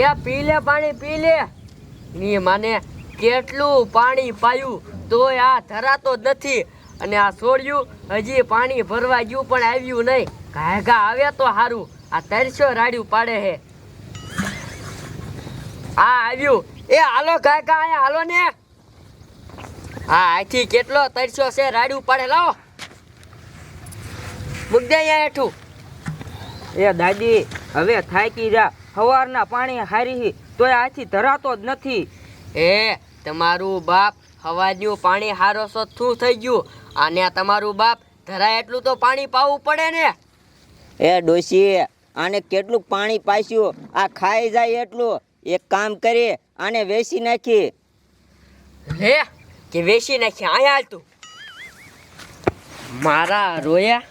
એ પી લે, પાણી પી લે. ની માને કેટલું પાણી પાયું તોય આ ધરાતો નથી. અને આ છોડ્યું હજી પાણી ભરવા ગયું પણ આવ્યું નહીં. ઘા ઘા આવે તો સારું આ તરસ્યો રાડ્યું પાડે હે. આ આવ્યું. એ હાલો ઘાઘા અહીંયા હાલો ને. હા અહીંથી કેટલો તરસ્યો છે, રાડ્યું પાડે. લાવો. મૂક દે અહીંયા હેઠું. એ દાદી, હવે થાકી જા. સવારના પાણી હારી તોય આથી ધરાતો જ નથી. એ તમારું બાપ હવાજનું પાણી હારો સથું થઈ ગયું. અને તમારું બાપ ધરાય એટલું તો પાણી પાવું પડે ને. એ ડોશી આને કેટલું પાણી પાસ્યું આ ખાઈ જાય એટલું. એક કામ કરી આને વેસી નાખી. લે કે વેસી નાખી? અહીંયા તું. મારા રોયા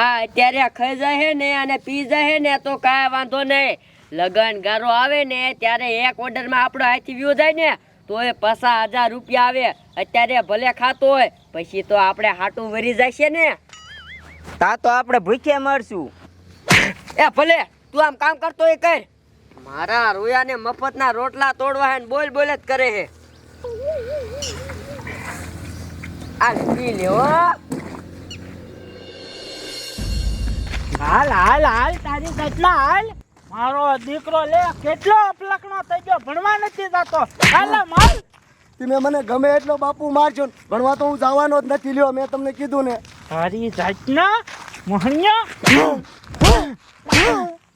આ અત્યારે ખાઈ જાય ને અને પી જાય ને તો કાંઈ વાંધો નહીં. લગન ગારો આવે ને ત્યારે એક ઓર્ડરમાં આપણો હાથી વ્યૂ જાય ને તો એ પચાસ હજાર રૂપિયા આવે. અત્યારે ભલે ખાતો હોય પછી તો આપણે હાટું વરી જશે ને. તા તો આપણે ભૂખે મરશું. એ ભલે તું આમ કામ કરતો એ કર. મારા રોયાને મફતના રોટલા તોડવા હે ને બોલ બોલ જ કરે હે. આ પી લે હો હાલ હાલ હાલ તારી કેટલા હાલ. મારો દીકરો લે કેટલો અપલકનો થઈ ગયો ભણવા નથી જતો. હાલ માલ. તમે મને ગમે એટલો બાપુ મારજો ને ભણવા તો હું જવાનો જ નથી લ્યો મેં તમને કીધું ને. તારી જાતના મોહણિયો.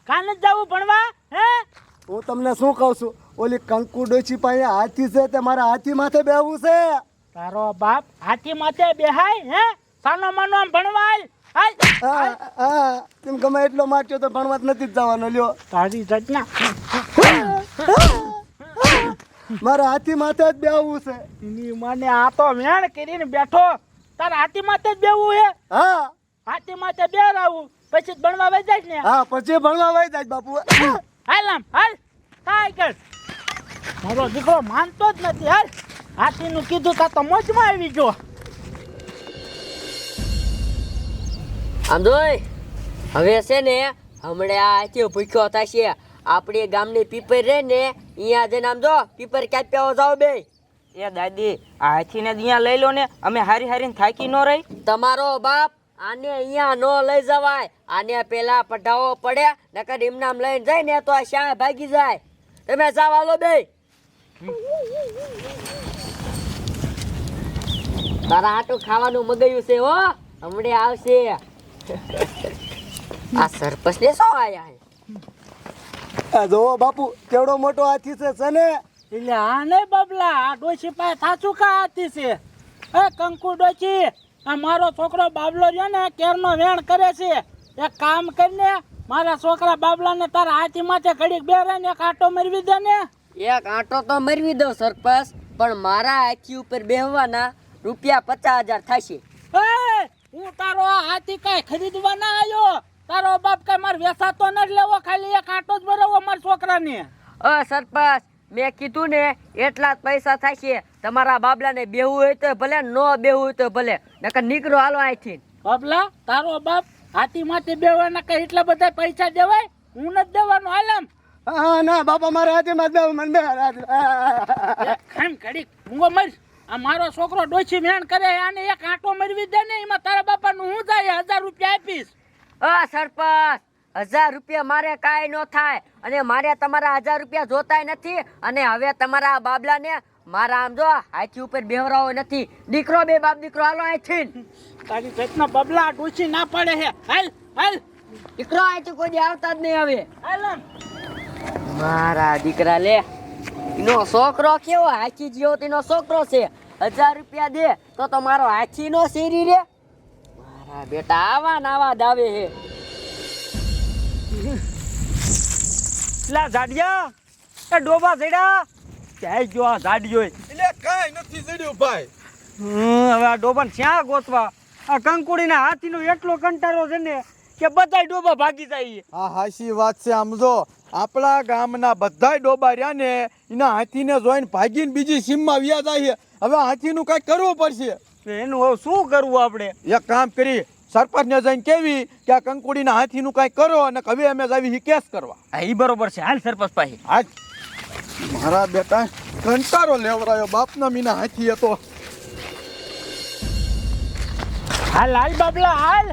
જ જવું ભણવા હે? હું તમને શું કહું છું? ઓલી કંકુ ડોચી પાસે હાથી છે તે મારા હાથી માથે બેહવું છે. તારો બાપ હાથી માથે બેહાય હે? સાનો માનો આમ તમે ગમે એટલો મારજો તો ભણવા નથી જવાનો લ્યો. તારી રચના. મારા હાથી માથે જ બેવું છે. ની મને આ તો મેણ કરીને બેઠો. તારા હાથી માથે જ બેવું હે? હા. હાથી માથે બેરાવું. પછી ભણવા વઈ જાય ને? હા પછી ભણવા વઈ જાય બાપુ. હાલ આમ હાલ. કાંઈ કર મારો દીકરો માનતો જ નથી હાલ. હાથીનું કીધું તા તો મોજમાં આવી જો આમ જોઈ હવે છે ને હમણાં આ ભૂખ્યો ભૂખ્યો થશે. આપણે ગામની પીપર રહે ને અહીંયા જઈને આમ જો પીપર કાપ્યા જાઓ બે. એ દાદી આ હાથીને અહીંયા લઈ લો ને અમે હારી હારીને થાકી ન રહી. તમારો બાપ આને અહીંયા ન લઈ જવાય. આને પેલા પઢાવો પડે નકર એમનામ લઈને જાય ને તો આ શાહ ભાગી જાય. તમે જાવ આલો બે. તારા આટું ખાવાનું મગાયું છે હો. હમણે આવશે. આ સરપંચ ને શું આયા? આ જોવો બાપુ કેવડો મોટો હાથી છે સને એટલે આ નહીં બબલા આ ડોશી પાસે થાચું કા હાથી છે? એ કંકુ ડોશી આ મારો છોકરો બાબલો રહ્યો ને કેરનો વેણ કરે છે. એક કામ કરીને મારા છોકરા બાબલાને તારા હાથી માથે ઘડીક બેરાને એક આંટો મરવી દે ને. એક આંટો તો મરવી દો સરપંચ પણ મારા આખી ઉપર બેહવાના રૂપિયા પચાસ હજાર થશે. હું તારો આ હાથી કાંઈ ખરીદવા ના આવ્યો? તારો બાપ કઈ મારે વેસાતો નથી લેવો? ખાલી એક આટો જ બરાવો મારા છોકરાને. અ સરપંચ મેં કીધું ને એટલા જ પૈસા થશે. તમારા બાબલાને બેહવું હોય તો ભલે ન બેહવું હોય તો ભલે. નકર નીકળો હાલો અહીંથી. બાબલા તારો બાપ હાથી માંથી બેવાના કઈ એટલા બધા પૈસા દેવાય? હું નથી દેવાનો હાલમ હા ના બાપા મારા હાથી માં દેવું મને બે ખામ ઘડીક મૂંગો મર આ મારો છોકરો ડોછી મેણ કરે આને એક આંટો મરવી દે ને એમાં તારા બાપાનું હું જાય? હજાર રૂપિયા આપીશ. અ સરપંચ હજાર રૂપિયા મારે કાંઈ ન થાય અને મારે તમારા હજાર રૂપિયા જોતાય નથી અને હવે તમારા બાબલાને મારા આમ જો હાથી ઉપર બેવરાવો નથી. દીકરો બે બાપ દીકરો હાલો અહીંથી તારી જાતના બબલા ડોસી ના પડે હે. હાલ હાલ. દીકરો અહીંથી કોઈ આવતા જ નહીં હવે. હાલ મારા દીકરા લે. એનો છોકરો કેવો હાથી જેવો તેનો છોકરો છે? હજાર રૂપિયા દે તો તમારો હાથી નો શેરી રે. મારા બેટા આવા નાવા દાવે હે. લા જાડિયા એ ડોબા જડ્યા? ક્યાંય ગયો આ જાડિયો એટલે કાંઈ નથી જડ્યો ભાઈ. હવે આ ડોબાને ક્યાં ગોતવા? આ કંકુડીના હાથીનો એટલો કંટાળો છે ને કે બધાય ડોબા ભાગી જાય આ હાસી વાત છે આમ જો. આપણા ગામના બધાય ડોબા રહ્યા ને એના હાથીને જોઈને ભાગીને બીજી સીમમાં વ્યા જાય હવે હાથીનું કાંઈ કરવું પડશે? એનું હવે શું કરવું આપણે? એક કામ કરી સરપંચને જઈને કેવી કે આ કંકુડીના હાથીનું કાંઈ કરો અને હવે અમે જાવી એ કેસ કરવા. હા એ બરોબર છે. હાલ સરપંચ પાસે. હા. મારા બેટા કંટારો લેવરાયો બાપના મીના હાથી હતો હાલ હાલ બાબલા હાલ.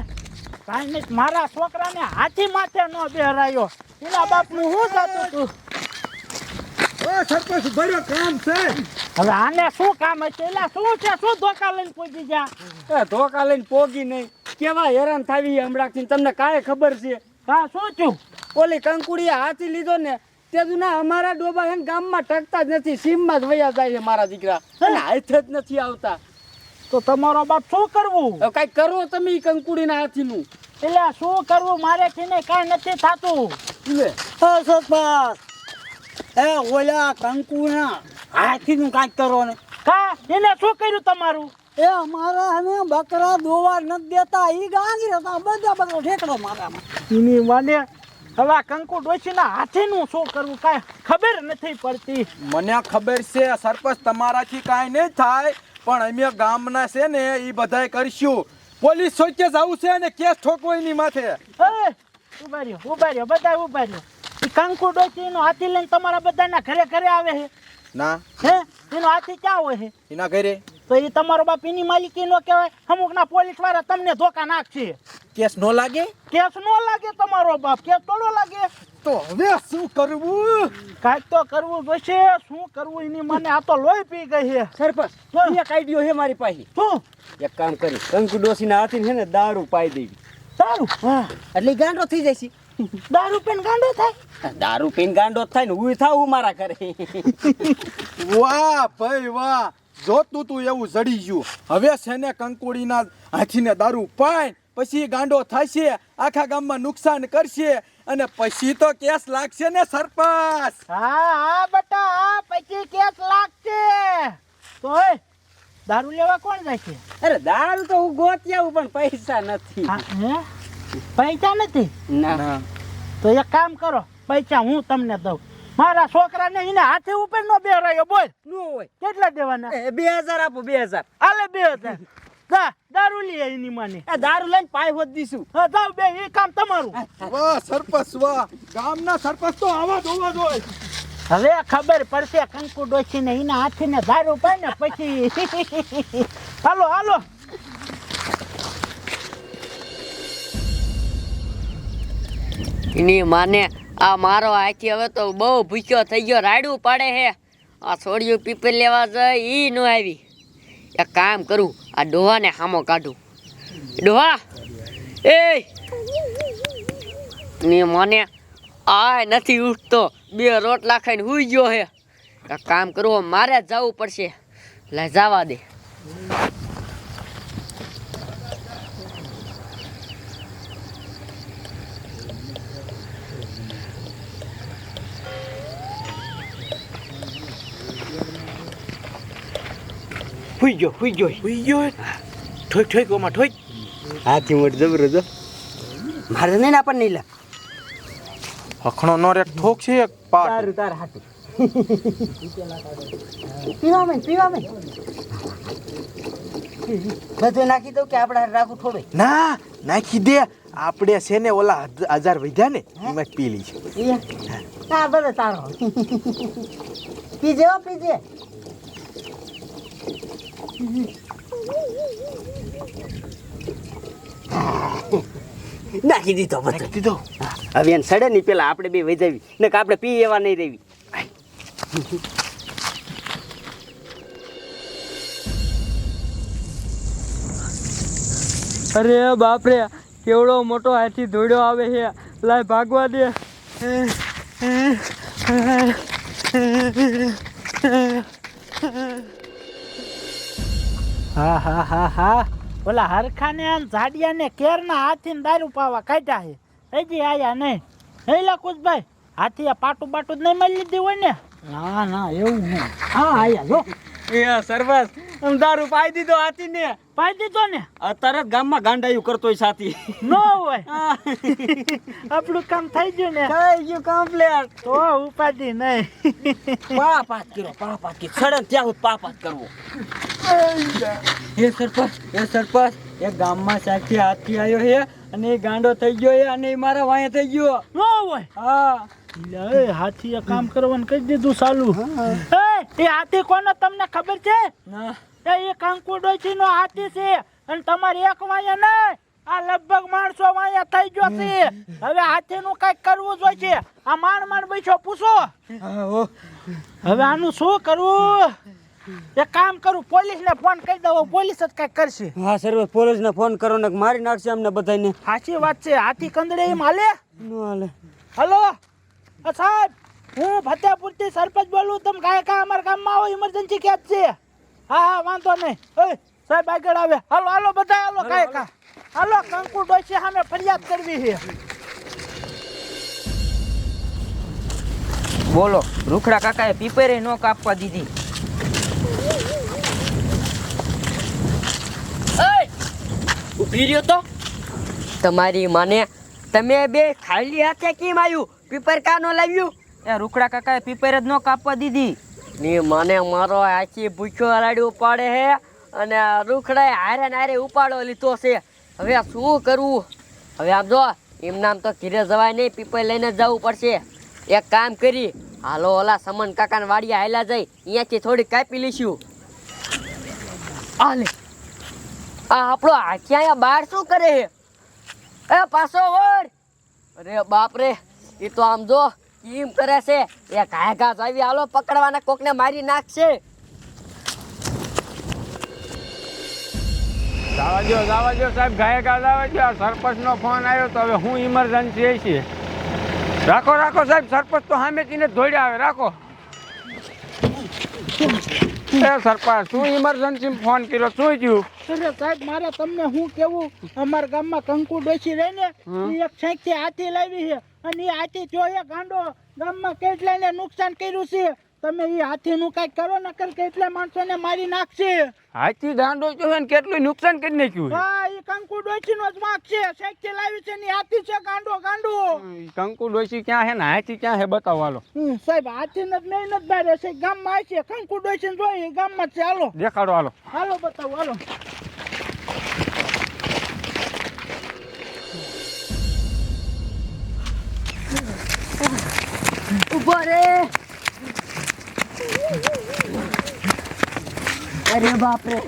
કાંઈ નહીં મારા છોકરાને હાથી માથે ન બેહરાયો. એના બાપનું શું થતું તું? સરપંચ ભર્યો કામ છે. હવે આને શું કામ હશે? એલા શું છે? શું ધોકા લઈને પહોંચી જા એ ધોકા લઈને પોગી નહીં. કેવા હેરાન થાવી હમણાંથી? તમને કાંઈ ખબર છે? હા શું છું ઓલી કંકુડીએ હાથી લીધો ને તે ના અમારા ડોબા હે ગામમાં ટકતા જ નથી. સીમમાં જ વયા જાય છે મારા દીકરા. અને હાથ જ નથી આવતા. તો તમારો બાપ શું કરવું? કઈ કરો તમે કંકુડીના હાથીનું. એટલે શું કરવું? મારે ને કાંઈ નથી થતું. સરપંચ. એ ઓલા કંકુના હાથીનું કાંઈક કરો ને. કા? એને શું કર્યું તમારું? એ અમારા અને બકરા દોવા નથી દેતા. એ ગાંગી હતા. બધા બધા ઠેકડો મારામાં એની મને હવે આ કંકુ ડોશીના હાથીનું શું કરવું? કાંઈ ખબર નથી પડતી. મને ખબર છે સરપંચ તમારાથી કાંઈ નહીં થાય. પણ અમે ગામના છે ને એ બધાય કરશું. પોલીસ સોચે જવું છે અને કેસ ઠોકવો એની માથે. ઊભા રહ્યો ઊભા રહ્યો બધા ઊભા રહ્યો એ કંકુ ડોશીનો હાથી લઈને તમારા બધાના ઘરે ઘરે આવે છે. ના. હે? એનો હાથી ક્યાં હોય છે? એના ઘરે. તો એ તમારો બાપ એની માલિકી નો કહેવાય. અમુકના પોલીસવાળા તમને ધોકા નાખશે. કેસ નો લાગે? કેસ નો લાગે તમારો બાપ. કેસ થોડો લાગે. તો હવે શું કરવું? કાંઈક તો કરવું પડશે શું કરવું એની મને આ તો લોહી પી ગઈ છે. સરપંચ તો અહીંયા કાઢ્યો છે મારી પાસે. શું એક કામ કરી કંકુ ડોસીના હાથી છે ને દારૂ પાઈ દેવી. દારૂ? હા. એટલે ગાંડો થઈ જાય છે. દારૂ પીને ગાંડો થાય? દારૂ પીને ગાંડો થાય ને હું થાવ મારા ઘરે. વાહ ભાઈ વાહ. જોતું તું એવું જડી ગયું. હવે છે ને કંકોડીના હાથીને દારૂ પાય પછી ગાંડો થશે આખા ગામમાં નુકસાન કરશે. અને પછી તો કેસ લાગશે ને સરપંચ. હા હા બટા હા પછી કેસ લાગશે. તો દારૂ લેવા કોણ જાય છે? અરે દારૂ તો હું ગોતી આવું પણ પૈસા નથી. હે પૈસા નથી? ના. તો એક કામ કરો પૈસા હું તમને દઉં. મારા છોકરાને એને હાથે ઉપર નો બેરાયો બોલ. નો હોય. કેટલા દેવાના? બે હજાર આપો બે હજાર. આલે બે હજાર. જા દારૂ લઈ એની માને. એ દારૂ લઈને પાય હોત દીશું. હા જાવ બે એ કામ તમારું. વાહ સરપંચ વાહ. ગામના સરપંચ તો આવા જ હોવા જોઈએ હવે ખબર પડશે કંકુ ડોસી ને એના હાથી ને દારૂ પાય ને પછી. હાલો હાલો. એની માને આ મારો હાથી હવે તો બહુ ભૂખ્યો થઈ ગયો રાડું પડે હે આ છોડ્યું પીપર લેવા જાય ઈ ન આવી. એક કામ કરું, આ ડોહાને હામો કાઢું. ડોહા! એ મને આ નથી ઉઠતો. બે રોટલા ખાઈને હુઈ ગયો હે. કામ કરવું મારે જવું પડશે. લે, જવા દે. હુઈ ગયો હુઈ ગયો હુઈ ગયો ઠોક ઠોક ઓમાં ઠોક હાથી મોટ જબરો મારે નહીં આપણને નહીં લે હખણો નો રે ઠોક છે એક પાટ તાર તાર હાથી પીવા મેં પીવા મેં બધું નાખી દઉં કે આપણે રાખું થોડું ના નાખી દે આપણે છે ને ઓલા હજાર વધ્યા ને એમાં પીલી પી લઈ છે હા બધો તારો પીજે પીજે નાખી દીધો બધો દીધો હવે એને સડે નહીં પેલા આપણે બે વૈજાવી ને કે આપણે પી એવા નહીં રહેવી અરે બાપરે કેવડો મોટો હાથી દોડ્યો આવે છે લાય ભાગવા દે હા હા હા હા. ઓલા હરખાને આમ ઝાડિયાને કેરના હાથીને દારૂ પાવા કાઢ્યા છે. હજી આયા નહીં. હેલા કુશભાઈ હાથી આ પાટું બાટું જ નહીં મળી લીધી હોય ને? ના ના એવું નહીં. હા આયા જો. એ સરપંચ દારૂ પાઈ દીધો હાથી ને પાઈ દીધો ને? અત્યારે જ ગામમાં ગાંડાયું કરતો હોય સાથી. ન હોય. આપણું કામ થઈ ગયું ને? થઈ ગયું કમ્પ્લેટ તો ઉપાધિ નહીં. પાપાત કર્યો પાપાત કર્યો. સડન ત્યાં પાપ હાથ કરવો. એ સરપંચ એ સરપંચ એ ગામમાં સાચી હાથી આવ્યો છે અને એ ગાંડો થઈ ગયો છે અને એ મારા વાંહે થઈ ગયો. ન હોય. હા. લે, એ હાથીએ કામ કરવાનું કહી દીધું ચાલુ એ એ હાથી કોનો તમને ખબર છે? ના. એ એ કંકુ ડોશી નો હાથી છે. અને તમારે એક વાયા નહીં. આ લગભગ માણસો વાયા થઈ ગયો છે. હવે હાથી નું કંઈક કરવું જોઈએ આ માણ માણ બેસો પૂછો. હવે આનું શું કરવું? એક કામ કરું પોલીસ ને ફોન કરી દઉં પોલીસ જ કંઈક કરશે. હા સરપંચ પોલીસને ફોન કરો ને મારી નાખશે અમને બધાને સાચી વાત છે હાથી કંદડે એમ હાલે? ન હાલે. હલો? સાહેબ હું ફતેપુરથી સરપંચ બોલું તમે કાંઈ કાંઈ અમારા ગામમાં આવો ઇમરજન્સી કેસ છે. હા હા વાંધો નહીં. ઓય સાહેબ આગળ આવે. હાલો હાલો બધા હાલો કાંઈ કા હાલો કંકુ ડોસી સામે ફરિયાદ કરવી છે. બોલો રૂખડા કાકાએ પીપરે નો કાપવા દીધી. ઊભી રહ્યો તો? તમારી માને તમે બે ખાલી હાથે કેમ આવ્યું? પીપર કાનો લાવ્યું? એ રૂખડા કાકાએ પીપર જ ન કાપવા દીધી. ની મને મારો આખી ભૂખ્યો હરાડી ઉપાડે હે અને રૂખડાએ હારે હારે ઉપાડો લીધો છે. હવે શું કરવું? હવે આમ જો એમ નામ તો ઘીરે જવાય નહીં પીપર લઈને જવું પડશે. એક કામ કરી હાલો ઓલા સમન કાકાને વાડીએ હાલ્યા જઈ અહીંયાથી થોડી કાપી લઈશું. આ લે આ આપણો હાથી અહીંયા બહાર શું કરે એ પાછો વળ. અરે બાપ રે એ તો આમ જો કેમ કરે છે. એ ઘાય ઘાસ આવી, હાલો, પકડવાના કોકને મારી નાખશે. જાવાજો જાવાજો જવા સાહેબ, ઘાય ઘાસ આવે છે. સરપંચનો ફોન આવ્યો તો હવે હું ઇમરજન્સી છે. રાખો રાખો સાહેબ, સરપંચ તો સામેથી ને દોડ્યા આવે, રાખો. એ સરપંચ શું ઇમરજન્સી ફોન કર્યો શું થયું? અરે સાહેબ મારે તમને હું કેવું? અમારા ગામમાં કંકુ ડોસી રહી ને એક સાઈડથી હાથી લાવી છે. અને એ હાથી જો એ ગાંડો ગામમાં કેટલાયને નુકસાન કર્યું છે તમે એ હાથીનું કાંઈક કરો નકર કેટલા માણસોને મારી નાખશે. હાથી દાંડો જો છે ને કેટલું નુકસાન કરી નાખ્યું હા એ કંકુ ડોસી નો જ વાંક છે. સાયકલ આવી છે ને હાથી છે ગાંડો ગાંડો. કંકુ ડોશી ક્યાં છે ને? હાથી ક્યાં છે બતાવો હાલો. સાહેબ હાથી ને મહેનત બારે છે. ગામમાં છે કંકુ ડોસી ને જોઈએ ગામમાં છે. હાલો. દેખાડો હાલો. હાલો બતાવો હાલો. અરે બાપરે.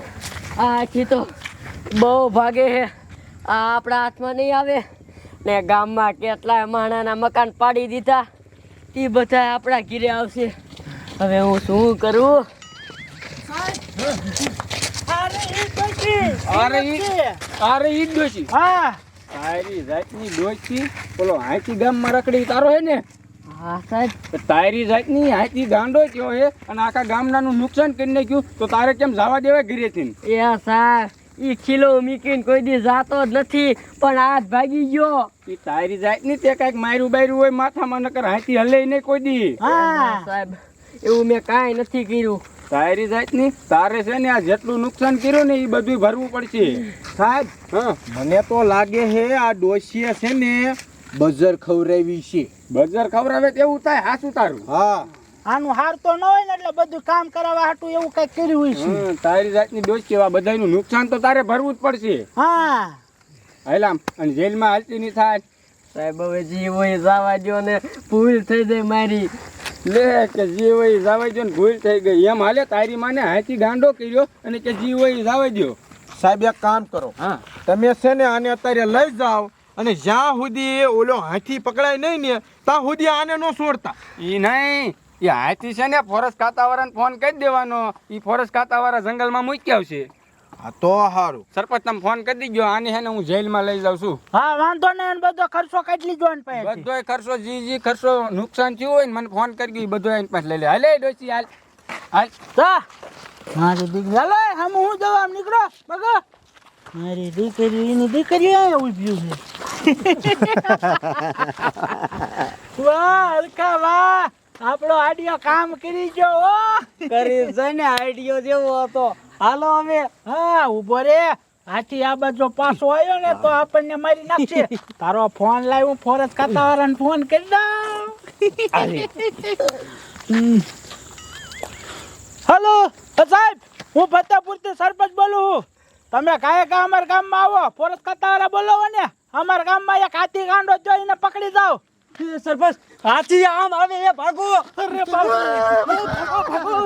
આ તો બહુ ભાગે છે આ આપણા હાથમાં નહીં આવે. ને ગામમાં કેટલાય માણાના મકાન પાડી દીધા. એ બધા આપણા ઘીરે આવશે. હવે હું શું કરું? અરે ઈ ડોશી હા. તારી જાતની ડોશી. બોલો હાથી ગામમાં રખડી તારો હે ને? હા સાહેબ તારી જાતની હાથી ગાંડો થયો હે અને આખા ગામડાનું નુકસાન કરી નાખ્યું તો તારે કેમ જવા દેવાય ઘરેથી એ સાહેબ ઈ ખીલો મૂકીને કોઈ દી જાતો જ નથી પણ હાથ ભાગી ગયો. ઈ તારી જાતની તે કાંઈક માર્યું બાર્યું હોય માથામાં નકર હાથી હલે નહીં કોઈ દી. હા સાહેબ. એવું મેં કાંઈ નથી કર્યું. તારી જાતની તારે છે ને આ જેટલું નુકસાન કર્યું ને એ બધું ભરવું પડશે. સાહેબ હા. મને તો લાગે છે આ ડોશીએ છે ને બજર ખવરાવી છે. બજાર ખવરાવે તેવું થાય હાસું તારું હા. આનું હાર તો ન હોય ને એટલે બધું કામ કરાવવા હાટું એવું કઈ કર્યું હોય છે. તારી જાતની દોષ કેવા બધાનું નુકસાન તો તારે ભરવું જ પડશે. હા. હાલામ અને જેલમાં હાલતી નહીં થાય. સાહેબ હવે જી હોય જવા દો ને ભૂલ થઈ જાય મારી. લે કે જી હોય જાવા દો ને ભૂલ થઈ ગઈ. એમ હાલે તારી માને હાથી ગાંડો કર્યો અને કે જી હોય જાવા દો સાહેબ એક કામ કરો. હા. તમે છે ને આને અત્યારે લઈ જાઓ અને જ્યાં સુધી એ ઓલો હાથી પકડાય નહીં ને ત્યાં સુધી આને ન છોડતા. એ નહીં એ હાથી છે ને ફોરેસ્ટ ખાતાવાળાને ફોન કરી દેવાનો. એ ફોરેસ્ટ ખાતાવાળા જંગલમાં મૂકી આવશે. હા તો સારું સરપંચ તમે ફોન કરી દીજો આને છે ને હું જેલમાં લઈ જાઉં છું. હા વાંધો નહીં બધો ખર્ચો કાઢી લીધો ને પછી બધોય ખર્ચો જી જી ખર્ચો નુકસાન થયું હોય ને મને ફોન કરી ગયો બધો એની પાસે લઈ લે. હાલે ડોસી હાલ. હાલ. જા. મારી દીકરી હાલો હમ હું જવા આમ નીકળો બગો મારી દીકરી એની દીકરી અહીંયા ઊભી છે. વાહ અલકા વાહ. આપણો આડિયો કામ કરી જો કરી છે ને આઈડિયો જેવો હતો. હાલો અમે હા ઊભો રે. હાથી આ બાજુ પાછો આવ્યો ને તો આપણને મારી નાખશે. તારો ફોન લાવ્યો ફોરેસ્ટ ખાતા વાળાને ફોન કરી દઉં. હલો. સાહેબ હું ફતેપુરથી સરપંચ બોલું છું. તમે કાંઈ કા અમારા ગામમાં આવો ફોરેસ્ટ ખાતાવાળા બોલાવો ને અમારા ગામમાં એક હાથી ગાંડો જોઈને પકડી જાઓ. સરપંચ હાથી આમ આવે એ ભાગો. અરે બાપા ભાગો ભાગો.